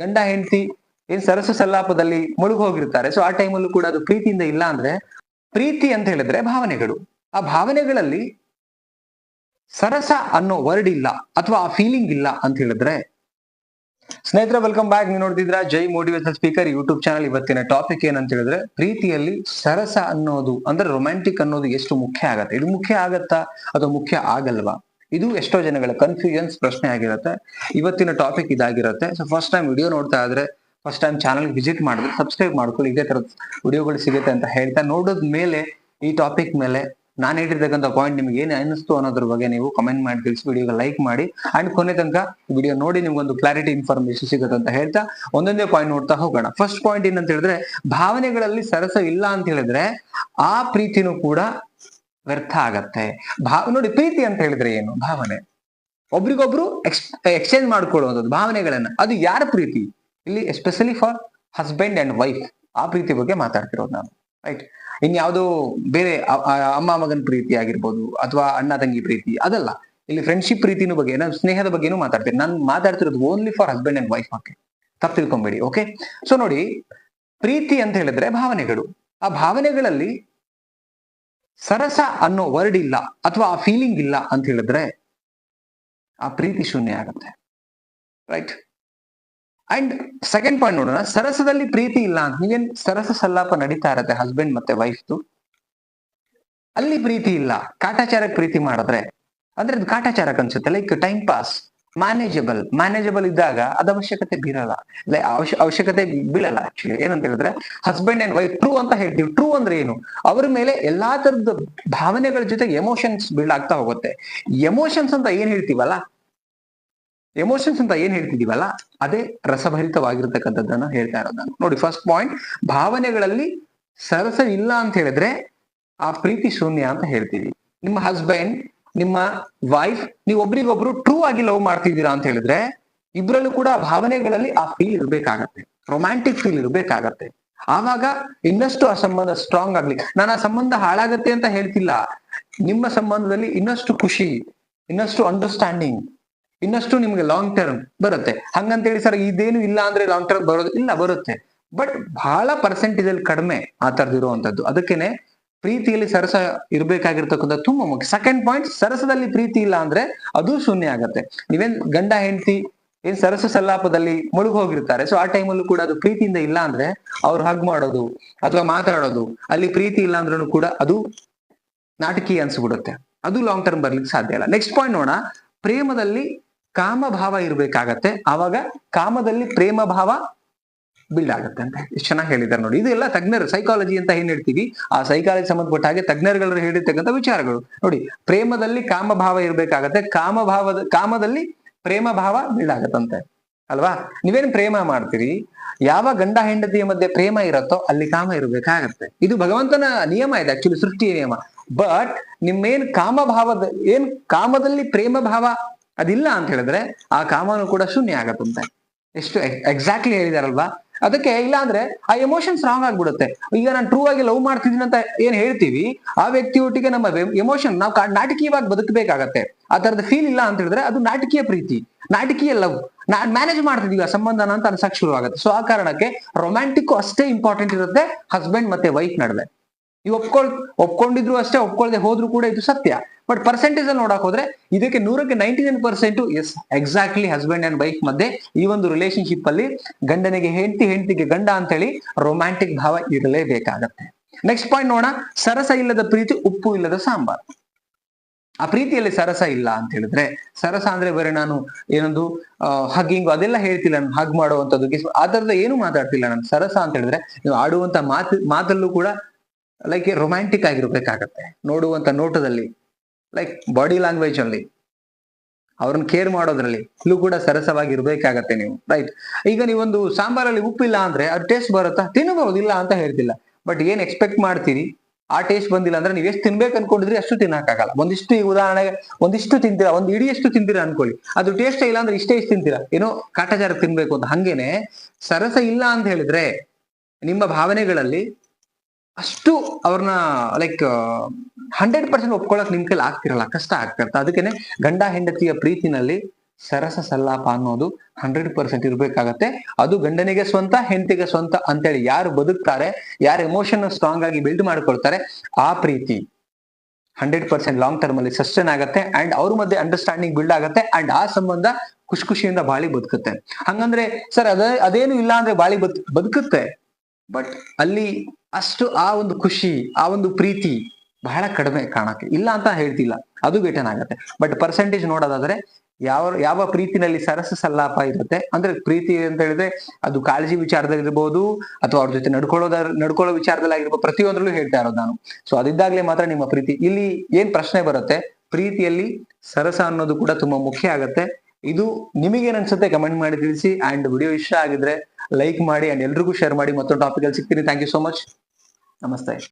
ಗಂಡ, ಹೆಂಡತಿ, ಏನ್ ಸರಸು ಸಲ್ಲಾಪದಲ್ಲಿ ಮುಳುಗು ಹೋಗಿರ್ತಾರೆ. ಸೊ ಆ ಟೈಮಲ್ಲೂ ಕೂಡ ಅದು ಪ್ರೀತಿಯಿಂದ ಇಲ್ಲ ಅಂದ್ರೆ, ಪ್ರೀತಿ ಅಂತ ಹೇಳಿದ್ರೆ ಭಾವನೆಗಳು. ಆ ಭಾವನೆಗಳಲ್ಲಿ ಸರಸ ಅನ್ನೋ ವರ್ಡ್ ಇಲ್ಲ ಅಥವಾ ಆ ಫೀಲಿಂಗ್ ಇಲ್ಲ ಅಂತ ಹೇಳಿದ್ರೆ, ಸ್ನೇಹಿತರ ವೆಲ್ಕಮ್ ಬ್ಯಾಕ್ ನೀವು ನೋಡ್ತಿದ್ರ Jai motivation speaker YouTube channel ಇವತ್ತಿನ ಟಾಪಿಕ್ ಏನಂತ ಹೇಳಿದ್ರೆ, ಪ್ರೀತಿಯಲ್ಲಿ ಸರಸ ಅನ್ನೋದು, ಅಂದ್ರೆ ರೊಮ್ಯಾಂಟಿಕ್ ಅನ್ನೋದು ಎಷ್ಟು ಮುಖ್ಯ ಆಗತ್ತೆ? ಇದು ಮುಖ್ಯ ಆಗತ್ತಾ ಅಥವಾ ಮುಖ್ಯ ಆಗಲ್ವಾ? ಇದು ಎಷ್ಟೋ ಜನಗಳ ಕನ್ಫ್ಯೂಷನ್ಸ್ ಪ್ರಶ್ನೆ ಆಗಿರುತ್ತೆ. ಇವತ್ತಿನ ಟಾಪಿಕ್ ಇದಾಗಿರುತ್ತೆ. ಸೊ ಫಸ್ಟ್ ಟೈಮ್ ವಿಡಿಯೋ ನೋಡ್ತಾ ಇದ್ರೆ ಫಸ್ಟ್ ಟೈಮ್ ಚಾನಲ್ ವಿಸಿಟ್ ಮಾಡಿದ್ರೆ ಸಬ್ಸ್ಕ್ರೈಬ್ ಮಾಡ್ಕೊಳ್ಳಿ. ಇದೇ ತರದ ವಿಡಿಯೋಗಳು ಸಿಗುತ್ತೆ ಅಂತ ಹೇಳ್ತಾ ನೋಡೋದ್ ಮೇಲೆ, ಈ ಟಾಪಿಕ್ ಮೇಲೆ ನಾನು ಹೇಳಿರ್ತಕ್ಕಂಥ ಪಾಯಿಂಟ್ ನಿಮ್ಗೆ ಏನು ಅನಿಸ್ತು ಅನ್ನೋದ್ರ ಬಗ್ಗೆ ನೀವು ಕಮೆಂಟ್ ಮಾಡಿ, ತಿಳಿಸಿ ವಿಡಿಯೋಗೆ ಲೈಕ್ ಮಾಡಿ. ಅಂಡ್ ಕೊನೆ ತನಕ ವಿಡಿಯೋ ನೋಡಿ ನಿಮ್ಗೊಂದು ಕ್ಲಾರಿಟಿ ಇನ್ಫಾರ್ಮೇಶನ್ ಸಿಗುತ್ತೆ ಅಂತ ಹೇಳ್ತಾ ಒಂದೊಂದೇ ಪಾಯಿಂಟ್ ನೋಡ್ತಾ ಹೋಗೋಣ. ಫಸ್ಟ್ ಪಾಯಿಂಟ್ ಏನಂತ ಹೇಳಿದ್ರೆ, ಭಾವನೆಗಳಲ್ಲಿ ಸರಸ ಇಲ್ಲ ಅಂತ ಹೇಳಿದ್ರೆ, ಆ ಪ್ರೀತಿನೂ ಕೂಡ ವ್ಯರ್ಥ ಆಗತ್ತೆ. ಭಾವ ನೋಡಿ ಪ್ರೀತಿ ಅಂತ ಹೇಳಿದ್ರೆ ಏನು? ಭಾವನೆ. ಒಬ್ರಿಗೊಬ್ರು ಎಕ್ಸ್ ಎಕ್ಸ್ಚೇಂಜ್ ಮಾಡ್ಕೊಳ್ಳುವಂಥದ್ದು, ಭಾವನೆಗಳನ್ನ. ಅದು ಯಾರ ಪ್ರೀತಿ? ಇಲ್ಲಿ especially for husband and wife ಆ ಪ್ರೀತಿ ಬಗ್ಗೆ ಮಾತಾಡ್ತಿರೋದು ನಾನು. ರೈಟ್ ಇನ್ಯಾವುದೋ ಬೇರೆ ಅಮ್ಮ ಮಗನ ಪ್ರೀತಿ ಆಗಿರ್ಬೋದು, ಅಥವಾ ಅಣ್ಣ ತಂಗಿ ಪ್ರೀತಿ, ಅದಲ್ಲ. ಇಲ್ಲಿ ಫ್ರೆಂಡ್ಶಿಪ್ ಪ್ರೀತಿನ ಬಗ್ಗೆ, ನಾನು ಸ್ನೇಹದ ಬಗ್ಗೆನೂ ಮಾತಾಡ್ತೀನಿ. ನಾನು ಮಾತಾಡ್ತಿರೋದು only for husband and wife okay ತಪ್ಪು ತಿಳ್ಕೊಂಬೇಡಿ ಓಕೆ ಸೊ ನೋಡಿ, ಪ್ರೀತಿ ಅಂತ ಹೇಳಿದ್ರೆ ಭಾವನೆಗಳು. ಆ ಭಾವನೆಗಳಲ್ಲಿ ಸರಸ ಅನ್ನೋ ವರ್ಡ್ ಇಲ್ಲ ಅಥವಾ ಆ ಫೀಲಿಂಗ್ ಇಲ್ಲ ಅಂತ ಹೇಳಿದ್ರೆ ಆ ಪ್ರೀತಿ ಶೂನ್ಯ ಆಗುತ್ತೆ ರೈಟ್ ಅಂಡ್ ಸೆಕೆಂಡ್ ಪಾಯಿಂಟ್ ನೋಡೋಣ, ಸರಸದಲ್ಲಿ ಪ್ರೀತಿ ಇಲ್ಲ ಅಂತ ನೀವೇನ್ ಸರಸ ಸಲ್ಲಾಪ ನಡೀತಾ ಇರತ್ತೆ ಹಸ್ಬೆಂಡ್ ಮತ್ತೆ ವೈಫ್ದು ಅಲ್ಲಿ ಪ್ರೀತಿ ಇಲ್ಲ, ಕಾಟಾಚಾರಕ್ಕೆ ಪ್ರೀತಿ ಮಾಡಿದ್ರೆ, ಅಂದ್ರೆ ಅದು ಕಾಟಾಚಾರಕ್ಕೆ ಅನ್ಸುತ್ತೆ like time pass manageable manageable ಇದ್ದಾಗ ಅದ ಅವಶ್ಯಕತೆ ಬೀರಲ್ಲ. ಅವಶ್ಯ- ಅವಶ್ಯಕತೆ ಬೀಳಲ್ಲ ಆಕ್ಚುಲಿ ಏನಂತ ಹೇಳಿದ್ರೆ ಹಸ್ಬೆಂಡ್ ಅಂಡ್ ವೈಫ್ ಟ್ರೂ ಅಂತ ಹೇಳ್ತೀವಿ. ಟ್ರೂ ಅಂದ್ರೆ ಏನು? ಅವ್ರ ಮೇಲೆ ಎಲ್ಲಾ ತರದ ಭಾವನೆಗಳ ಜೊತೆ ಎಮೋಷನ್ಸ್ ಬಿಲ್ಡ್ ಆಗ್ತಾ ಹೋಗುತ್ತೆ. ಎಮೋಷನ್ಸ್ ಅಂತ ಏನ್ ಹೇಳ್ತೀವಲ್ಲ? ಎಮೋಷನ್ಸ್ ಅಂತ ಏನ್ ಹೇಳ್ತಿದೀವಲ್ಲ? ಅದೇ ರಸಭರಿತವಾಗಿರ್ತಕ್ಕಂಥದ್ದನ್ನ ಹೇಳ್ತಾ ಇರೋದು ನೋಡಿ ಫಸ್ಟ್ ಪಾಯಿಂಟ್ ಭಾವನೆಗಳಲ್ಲಿ ಸರಸ ಇಲ್ಲ ಅಂತ ಹೇಳಿದ್ರೆ ಆ ಪ್ರೀತಿ ಶೂನ್ಯ ಅಂತ ಹೇಳ್ತೀವಿ. ನಿಮ್ಮ ಹಸ್ಬೆಂಡ್ ನಿಮ್ಮ ವೈಫ್ ನೀವು ಒಬ್ರಿಗೊಬ್ರು ಟ್ರೂ ಆಗಿ ಲವ್ ಮಾಡ್ತಿದ್ದೀರಾ ಅಂತ ಹೇಳಿದ್ರೆ, ಇಬ್ರಲ್ಲೂ ಕೂಡ ಭಾವನೆಗಳಲ್ಲಿ ಆ ಫೀಲ್ ಇರ್ಬೇಕಾಗತ್ತೆ. ರೊಮ್ಯಾಂಟಿಕ್ ಫೀಲ್ ಇರ್ಬೇಕಾಗತ್ತೆ. ಆವಾಗ ಇನ್ನಷ್ಟು ಆ ಸಂಬಂಧ ಸ್ಟ್ರಾಂಗ್ ಆಗ್ಲಿ, ನಾನು ಆ ಸಂಬಂಧ ಹಾಳಾಗತ್ತೆ ಅಂತ ಹೇಳ್ತಿಲ್ಲ. ನಿಮ್ಮ ಸಂಬಂಧದಲ್ಲಿ ಇನ್ನಷ್ಟು ಖುಷಿ, ಇನ್ನಷ್ಟು ಅಂಡರ್ಸ್ಟ್ಯಾಂಡಿಂಗ್ ಇನ್ನಷ್ಟು ನಿಮ್ಗೆ ಲಾಂಗ್ ಟರ್ಮ್ ಬರುತ್ತೆ. ಹಂಗಂತೇಳಿ ಸರ್ ಇದೇನು ಇಲ್ಲ ಅಂದ್ರೆ ಲಾಂಗ್ ಟರ್ಮ್ ಬರೋದು, ಇಲ್ಲ ಬರುತ್ತೆ. ಬಟ್ ಬಹಳ ಪರ್ಸೆಂಟೇಜ್ ಅಲ್ಲಿ ಕಡಿಮೆ ಆ ತರದಿರುವಂತದ್ದು ಅದಕ್ಕೇನೆ ಪ್ರೀತಿಯಲ್ಲಿ ಸರಸ ಇರ್ಬೇಕಾಗಿರ್ತಕ್ಕಂಥ ತುಂಬಾ ಮುಖ್ಯ. ಸೆಕೆಂಡ್ ಪಾಯಿಂಟ್ ಸರಸದಲ್ಲಿ ಪ್ರೀತಿ ಇಲ್ಲ ಅಂದ್ರೆ ಅದು ಶೂನ್ಯ ಆಗತ್ತೆ. ನೀವೇನ್ ಗಂಡ, ಹೆಂಡತಿ, ಏನ್ ಸರಸ ಸಲ್ಲಾಪದಲ್ಲಿ ಮುಳುಗ್ ಹೋಗಿರ್ತಾರೆ. ಸೊ ಆ ಟೈಮಲ್ಲೂ ಕೂಡ ಅದು ಪ್ರೀತಿಯಿಂದ ಇಲ್ಲ ಅಂದ್ರೆ ಅವ್ರು ಹಗ್ ಮಾಡೋದು ಅಥವಾ ಮಾತಾಡೋದು, ಅಲ್ಲಿ ಪ್ರೀತಿ ಇಲ್ಲ ಅಂದ್ರೂ ಕೂಡ ಅದು ನಾಟಕೀಯ ಅನ್ಸ್ಬಿಡುತ್ತೆ. ಅದು ಲಾಂಗ್ ಟರ್ಮ್ ಬರ್ಲಿಕ್ಕೆ ಸಾಧ್ಯ ಇಲ್ಲ. ನೆಕ್ಸ್ಟ್ ಪಾಯಿಂಟ್ ನೋಡೋಣ. ಪ್ರೇಮದಲ್ಲಿ ಕಾಮ ಭಾವ ಇರ್ಬೇಕಾಗತ್ತೆ. ಆವಾಗ ಕಾಮದಲ್ಲಿ ಪ್ರೇಮ ಭಾವ ಬಿಲ್ಡ್ ಆಗುತ್ತೆ ಅಂತ ಎಷ್ಟು ಚೆನ್ನಾಗಿ ಹೇಳಿದ್ದಾರೆ ನೋಡಿ. ಇದೆಲ್ಲ ತಜ್ಞರು ಸೈಕಾಲಜಿ ಅಂತ ಏನ್ ಹೇಳ್ತೀವಿ? ಆ ಸೈಕಾಲಜಿ ಸಂಬಂಧಪಟ್ಟ ಹಾಗೆ ತಜ್ಞರುಗಳು ಹೇಳಿರ್ತಕ್ಕಂಥ ವಿಚಾರಗಳು. ನೋಡಿ, ಪ್ರೇಮದಲ್ಲಿ ಕಾಮ ಭಾವ ಇರ್ಬೇಕಾಗತ್ತೆ. ಕಾಮ ಭಾವದ ಕಾಮದಲ್ಲಿ ಪ್ರೇಮ ಭಾವ ಬಿಲ್ಡ್ ಆಗತ್ತಂತೆ. ಅಲ್ವಾ? ನೀವೇನು ಪ್ರೇಮ ಮಾಡ್ತೀರಿ? ಯಾವ ಗಂಡ ಹೆಂಡತಿಯ ಮಧ್ಯೆ ಪ್ರೇಮ ಇರುತ್ತೋ ಅಲ್ಲಿ ಕಾಮ ಇರಬೇಕಾಗತ್ತೆ. ಇದು ಭಗವಂತನ ನಿಯಮ ಇದೆ ಆಕ್ಚುಲಿ ಸೃಷ್ಟಿಯ ನಿಯಮ. ಬಟ್ ನಿಮ್ಮೇನ್ ಕಾಮ ಭಾವದ ಏನ್ ಕಾಮದಲ್ಲಿ ಪ್ರೇಮ ಭಾವ ಅದಿಲ್ಲ ಅಂತ ಹೇಳಿದ್ರೆ ಆ ಕಾಮನು ಕೂಡ ಶೂನ್ಯ ಆಗತ್ತಂತೆ. ಎಷ್ಟು ಎಕ್ಸಾಕ್ಟ್ಲಿ ಹೇಳಿದಾರಲ್ವಾ? ಅದಕ್ಕೆ ಇಲ್ಲ ಅಂದ್ರೆ ಆ ಎಮೋಷನ್ ಸ್ಟ್ರಾಂಗ್ ಆಗ್ಬಿಡುತ್ತೆ. ಈಗ ನಾನು ಟ್ರೂ ಆಗಿ ಲವ್ ಮಾಡ್ತಿದ್ದೀನಿ ಅಂತ ಏನ್ ಹೇಳ್ತೀವಿ, ಆ ವ್ಯಕ್ತಿ ಒಟ್ಟಿಗೆ ನಮ್ಮ ಎಮೋಷನ್ ನಾವು ನಾಟಕೀಯವಾಗಿ ಬದುಕಬೇಕಾಗತ್ತೆ. ಆ ತರದ ಫೀಲ್ ಇಲ್ಲ ಅಂತ ಹೇಳಿದ್ರೆ ಅದು ನಾಟಕೀಯ ಪ್ರೀತಿ, ನಾಟಕೀಯ ಲವ್ ನಾನ್ ಮ್ಯಾನೇಜ್ ಮಾಡ್ತಿದ್ವಿ ಆ ಸಂಬಂಧನ ಅಂತ ಅನ್ಸಕ್ ಶುರು ಆಗುತ್ತೆ ಸೊ ಆ ಕಾರಣಕ್ಕೆ ರೊಮ್ಯಾಂಟಿಕ್ ಅಷ್ಟೇ ಇಂಪಾರ್ಟೆಂಟ್ ಇರುತ್ತೆ ಹಸ್ಬೆಂಡ್ ಮತ್ತೆ ವೈಫ್ ನಡುವೆ. ನೀವು ಒಪ್ಕೊಳ್, ಒಪ್ಕೊಂಡಿದ್ರು ಅಷ್ಟೇ ಒಪ್ಕೊಳ್ಳದೆ ಹೋದ್ರು ಕೂಡ ಇದು ಸತ್ಯ. ಬಟ್ ಪರ್ಸೆಂಟೇಜ್ ಅಲ್ಲಿ ನೋಡಕ್ ಹೋದ್ರೆ ಇದಕ್ಕೆ ನೂರಕ್ಕೆ ninety nine percent yes exactly husband and wife ಮಧ್ಯೆ ಈ ಒಂದು ರಿಲೇಶನ್ಶಿಪ್ ಅಲ್ಲಿ ಗಂಡನಿಗೆ ಹೆಂಡತಿ, ಹೆಂಡತಿಗೆ ಗಂಡ ಅಂತ ಹೇಳಿ ರೊಮ್ಯಾಂಟಿಕ್ ಭಾವ ಇರಲೇಬೇಕಾಗತ್ತೆ. ನೆಕ್ಸ್ಟ್ ಪಾಯಿಂಟ್ ನೋಡೋಣ, ಸರಸ ಇಲ್ಲದ ಪ್ರೀತಿ, ಉಪ್ಪು ಇಲ್ಲದ ಸಾಂಬಾರ್. ಆ ಪ್ರೀತಿಯಲ್ಲಿ ಸರಸ ಇಲ್ಲ ಅಂತ ಹೇಳಿದ್ರೆ, ಸರಸ ಅಂದ್ರೆ ಬೇರೆ ನಾನು ಏನೊಂದು ಹಗ್ಗಿಂಗ್ ಅದೆಲ್ಲ ಹೇಳ್ತಿಲ್ಲ ನಾನು ಹಗ್ ಮಾಡುವಂತದ್ದು ಆ ತರದ ಏನು ಮಾತಾಡ್ತಿಲ್ಲ ನಾನು, ಸರಸ ಅಂತ ಹೇಳಿದ್ರೆ, ನೀವು ಆಡುವಂತ ಮಾತು, ಮಾತಲ್ಲೂ ಕೂಡ ಲೈಕ್ ರೊಮ್ಯಾಂಟಿಕ್ ಆಗಿರ್ಬೇಕಾಗತ್ತೆ. ನೋಡುವಂತ ನೋಟದಲ್ಲಿ ಲೈಕ್ ಬಾಡಿ ಲ್ಯಾಂಗ್ವೇಜ್ ಅಲ್ಲಿ, ಅವ್ರನ್ನ ಕೇರ್ ಮಾಡೋದ್ರಲ್ಲಿ, ಇಲ್ಲೂ ಕೂಡ ಸರಸವಾಗಿ ಇರ್ಬೇಕಾಗತ್ತೆ ನೀವು ರೈಟ್ ಈಗ ನೀವೊಂದು ಸಾಂಬಾರಲ್ಲಿ ಉಪ್ಪಿಲ್ಲ ಅಂದ್ರೆ, ಅದು ಟೇಸ್ಟ್ ಬರುತ್ತಾ? ತಿನ್ನಬಹುದು ಇಲ್ಲ ಅಂತ ಹೇಳ್ತಿಲ್ಲ. ಬಟ್ ಏನ್ ಎಕ್ಸ್ಪೆಕ್ಟ್ ಮಾಡ್ತೀರಿ? ಆ ಟೇಸ್ಟ್ ಬಂದಿಲ್ಲ ಅಂದ್ರೆ ನೀವು ಎಷ್ಟು ತಿನ್ಬೇಕು ಅನ್ಕೊಂಡಿದ್ರಿ, ಅಷ್ಟು ತಿನ್ನಕ್ಕಾಗಲ್ಲ. ಒಂದಿಷ್ಟು ಈ ಉದಾಹರಣೆಗೆ, ಒಂದಿಷ್ಟು ತಿಂತೀರಾ, ಒಂದು ಇಡಿಯಷ್ಟು ತಿಂತೀರಾ ಅನ್ಕೊಳ್ಳಿ. ಅದು ಟೇಸ್ಟ್ ಇಲ್ಲ ಅಂದ್ರೆ ಇಷ್ಟೇ ಇಷ್ಟು ತಿಂತೀರಾ? ಏನೋ ಕಾಟಾಚಾರ ತಿನ್ಬೇಕು ಅಂತ. ಹಂಗೇನೆ, ಸರಸ ಇಲ್ಲ ಅಂತ ಹೇಳಿದ್ರೆ, ನಿಮ್ಮ ಭಾವನೆಗಳಲ್ಲಿ ಅಷ್ಟು ಅವ್ರನ್ನ ಲೈಕ್ ಹಂಡ್ರೆಡ್ ಪರ್ಸೆಂಟ್ ಒಪ್ಕೊಳಕ್ ನಿಮ್ ಕೈಲಿ ಆಗ್ತಿರಲ್ಲ, ಕಷ್ಟ ಆಗ್ತಿರ್ತ ಅದಕ್ಕೇನೆ ಗಂಡ ಹೆಂಡತಿಯ ಪ್ರೀತಿನಲ್ಲಿ ಸರಸ ಸಲ್ಲಾಪ ಅನ್ನೋದು ಹಂಡ್ರೆಡ್ ಪರ್ಸೆಂಟ್ ಇರ್ಬೇಕಾಗತ್ತೆ. ಅದು ಗಂಡನಿಗೆ ಸ್ವಂತ, ಹೆಂಡತಿಗೆ ಸ್ವಂತ ಅಂತೇಳಿ ಯಾರು ಬದುಕ್ತಾರೆ, ಯಾರು ಎಮೋಷನ್ ಸ್ಟ್ರಾಂಗ್ ಆಗಿ ಬಿಲ್ಡ್ ಮಾಡ್ಕೊಳ್ತಾರೆ, ಆ ಪ್ರೀತಿ ಹಂಡ್ರೆಡ್ ಪರ್ಸೆಂಟ್ ಲಾಂಗ್ ಟರ್ಮ್ ಅಲ್ಲಿ ಸಸ್ಟೈನ್ ಆಗತ್ತೆ ಅಂಡ್ ಅವ್ರ ಮಧ್ಯೆ ಅಂಡರ್ಸ್ಟ್ಯಾಂಡಿಂಗ್ ಬಿಲ್ಡ್ ಆಗತ್ತೆ ಅಂಡ್ ಆ ಸಂಬಂಧ ಖುಷಿ ಖುಷಿಯಿಂದ ಬಾಳಿ ಬದುಕುತ್ತೆ. ಹಂಗಂದ್ರೆ ಸರ್ ಅದೇ, ಅದೇನು ಇಲ್ಲ ಅಂದ್ರೆ ಬಾಳಿ ಬದ್, ಬದುಕುತ್ತೆ. ಬಟ್ ಅಲ್ಲಿ ಅಷ್ಟು ಆ ಒಂದು ಖುಷಿ, ಆ ಒಂದು ಪ್ರೀತಿ ಬಹಳ ಕಡಿಮೆ ಕಾಣಕ್ಕೆ. ಇಲ್ಲ ಅಂತ ಹೇಳ್ತಿಲ್ಲ. ಅದು ಬೇಟನ್ ಆಗತ್ತೆ. ಬಟ್ ಪರ್ಸೆಂಟೇಜ್ ನೋಡೋದಾದ್ರೆ ಯಾವ ಯಾವ ಪ್ರೀತಿನಲ್ಲಿ ಸರಸ ಸಲ್ಲಾಪ ಇರುತ್ತೆ, ಅಂದ್ರೆ ಪ್ರೀತಿ ಅಂತ ಹೇಳಿದ್ರೆ ಅದು ಕಾಳಜಿ ವಿಚಾರದಲ್ಲಿರ್ಬೋದು, ಅಥವಾ ಅವ್ರ ಜೊತೆ ನಡ್ಕೊಳ್ಳೋದ, ನಡ್ಕೊಳ್ಳೋ ವಿಚಾರದಲ್ಲಿ ಆಗಿರ್ಬೋದು ಪ್ರತಿಯೊಂದ್ರಲ್ಲೂ ಹೇಳ್ತಾ ಇರೋದು ನಾನು. ಸೊ ಅದಿದ್ದಾಗ್ಲೇ ಮಾತ್ರ ನಿಮ್ಮ ಪ್ರೀತಿ. ಇಲ್ಲಿ ಏನ್ ಪ್ರಶ್ನೆ ಬರುತ್ತೆ? ಪ್ರೀತಿಯಲ್ಲಿ ಸರಸ ಅನ್ನೋದು ಕೂಡ ತುಂಬಾ ಮುಖ್ಯ ಆಗತ್ತೆ. ಇದು ನಿಮಗೇನ್ ಅನ್ಸುತ್ತೆ ಕಮೆಂಟ್ ಮಾಡಿ ತಿಳಿಸಿ ಅಂಡ್ ವಿಡಿಯೋ ಇಷ್ಟ ಆಗಿದ್ರೆ ಲೈಕ್ ಮಾಡಿ ಅಂಡ್ ಎಲ್ರಿಗೂ ಶೇರ್ ಮಾಡಿ. ಮತ್ತೊಂದು ಟಾಪಿಕ್ ಅಲ್ಲಿ ಸಿಗ್ತೀನಿ. Thank you so much Namastê.